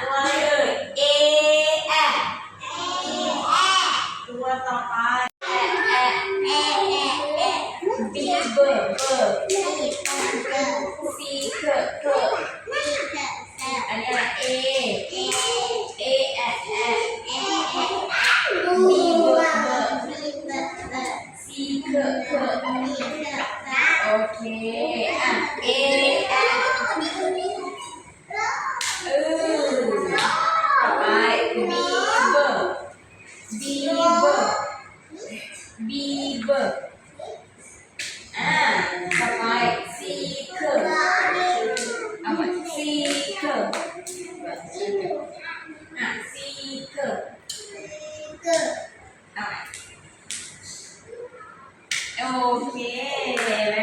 ตัวอะไรเอ่ย A F ตัวต่อไป B เบอร์เบอร์ Okay,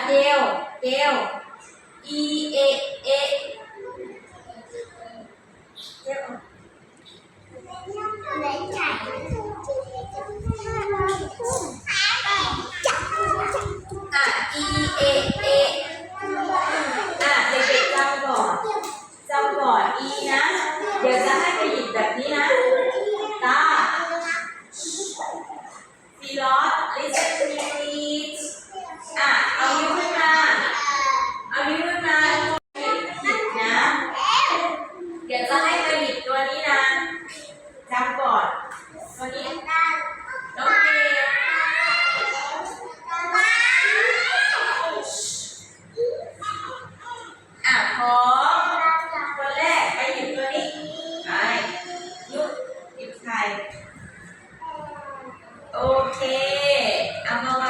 là keo keo i e e. À i e e. À để về rau gỏi rau gỏi i นะ เดี๋ยวจะให้ไปหยิบแบบนี้นะ โอเค เอามาวา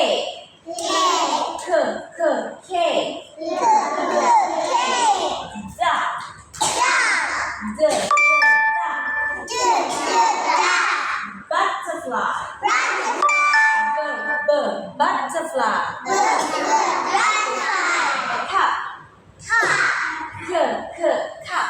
เคเคเคจ้าเจอจ้า butterfly เบิร์ดเบิร์ด butterfly ค่ะเคเคค่ะ